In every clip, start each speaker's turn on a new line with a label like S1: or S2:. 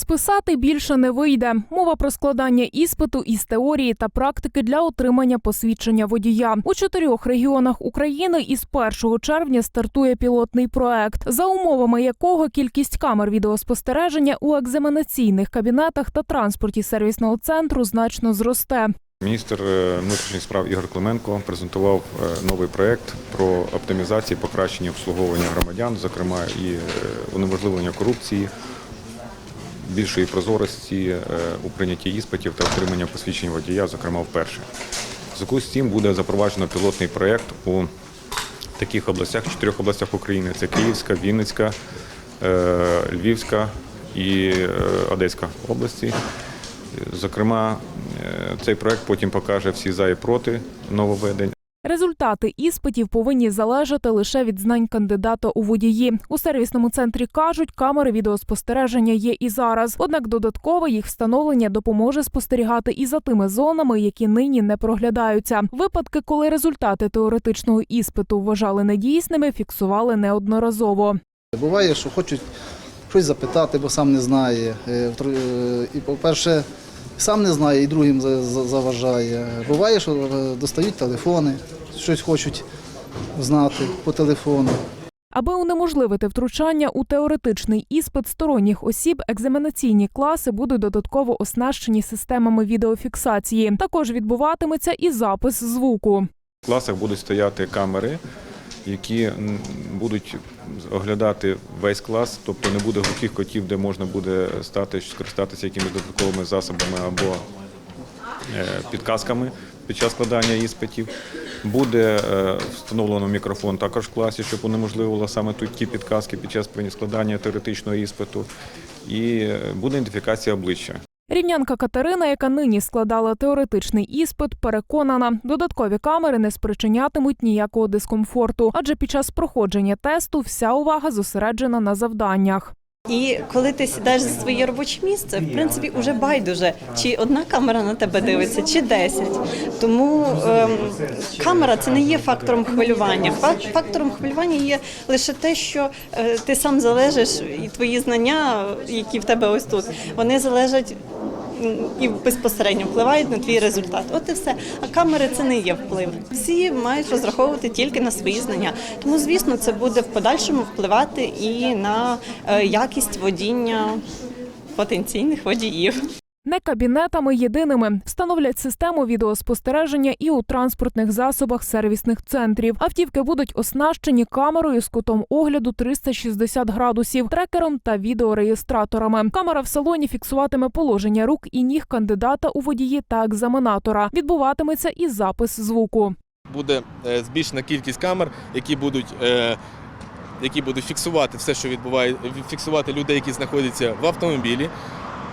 S1: Списати більше не вийде. Мова про складання іспиту із теорії та практики для отримання посвідчення водія. У чотирьох регіонах України із 1 червня стартує пілотний проект, за умовами якого кількість камер відеоспостереження у екзаменаційних кабінетах та транспорті сервісного центру значно зросте.
S2: Міністр е, внутрішніх справ Ігор Клименко презентував е, новий проект про оптимізацію покращення обслуговування громадян, зокрема і е, унеможливлення корупції, більшої прозорості е, у прийнятті іспитів та отримання посвідчень водія, зокрема вперше. Зв'язку з цим буде запроваджено пілотний проект у таких областях, чотирьох областях України: це Київська, Вінницька, е, Львівська і е, Одеська області. Зокрема, цей проект потім покаже всі за і проти нововведень.
S1: Результати іспитів повинні залежати лише від знань кандидата у водії. У сервісному центрі кажуть, камери відеоспостереження є і зараз. Однак додаткове їх встановлення допоможе спостерігати і за тими зонами, які нині не проглядаються. Випадки, коли результати теоретичного іспиту вважали недійсними, фіксували неодноразово.
S3: Буває, що хочуть щось запитати, бо сам не знає. Е, е, І, по-перше, сам не знає і другим за- за- заважає. Буває, що е, достають телефони, щось хочуть знати по телефону.
S1: Аби унеможливити втручання у теоретичний іспит сторонніх осіб, екзаменаційні класи будуть додатково оснащені системами відеофіксації. Також відбуватиметься і запис звуку.
S2: В класах будуть стояти камери, які будуть оглядати весь клас, тобто не буде глухих котів, де можна буде стати скористатися якимись додатковими засобами або е, підказками під час складання іспитів. Буде е, встановлено мікрофон також в класі, щоб унеможливило саме тут ті підказки під час складання теоретичного іспиту. І е, буде ідентифікація обличчя.
S1: Рівнянка Катерина, яка нині складала теоретичний іспит, переконана, додаткові камери не спричинятимуть ніякого дискомфорту, адже під час проходження тесту вся увага зосереджена на завданнях.
S4: І коли ти сідаєш за своє робоче місце, в принципі, уже байдуже, чи одна камера на тебе дивиться, чи 10. Тому ем, камера це не є фактором хвилювання. Фак- Фактором хвилювання є лише те, що е, ти сам залежиш, і твої знання, які в тебе ось тут, вони залежать. І безпосередньо впливають на твій результат. От і все. А камери це не є вплив. Всі мають розраховувати тільки на свої знання. Тому, звісно, це буде в подальшому впливати і на е, якість водіння потенційних водіїв.
S1: Не кабінетами єдиними встановлять систему відеоспостереження і у транспортних засобах сервісних центрів. Автівки будуть оснащені камерою з кутом огляду 360 градусів, трекером та відеореєстраторами. Камера в салоні фіксуватиме положення рук і ніг кандидата у водії та екзаменатора. Відбуватиметься і запис звуку.
S5: буде е, збільшена кількість камер, які будуть, е, які будуть фіксувати все, що відбуває, фіксувати людей, які знаходяться в автомобілі.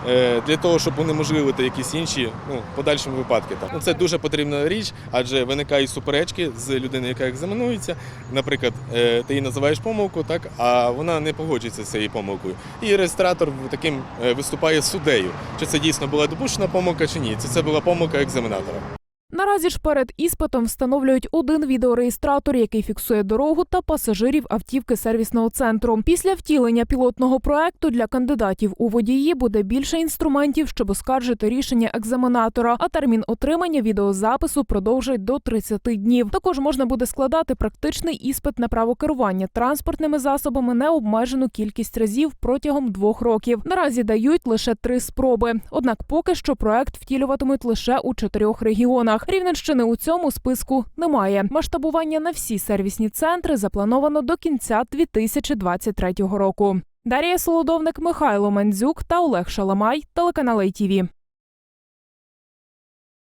S5: Е, Для того, щоб унеможливити якісь інші ну, подальші випадки. Там. Ну, Це дуже потрібна річ, адже виникають суперечки з людиною, яка екзаменується. Наприклад, е, ти її називаєш помилку, так, а вона не погоджується з цією помилкою. І реєстратор таким е, виступає суддею, чи це дійсно була допущена помилка чи ні. Чи це була помилка екзаменатора.
S1: Наразі ж перед іспитом встановлюють один відеореєстратор, який фіксує дорогу та пасажирів автівки сервісного центру. Після втілення пілотного проекту для кандидатів у водії буде більше інструментів, щоб оскаржити рішення екзаменатора. А термін отримання відеозапису продовжать до 30 днів. Також можна буде складати практичний іспит на право керування транспортними засобами необмежену кількість разів протягом двох років. Наразі дають лише три спроби. Однак поки що проект втілюватимуть лише у чотирьох регіонах. Рівненщини у цьому списку немає. Масштабування на всі сервісні центри заплановано до кінця 2023 року. Дар'я Солодовник, Михайло Мандзюк та Олег Шаламай, телеканал ITV.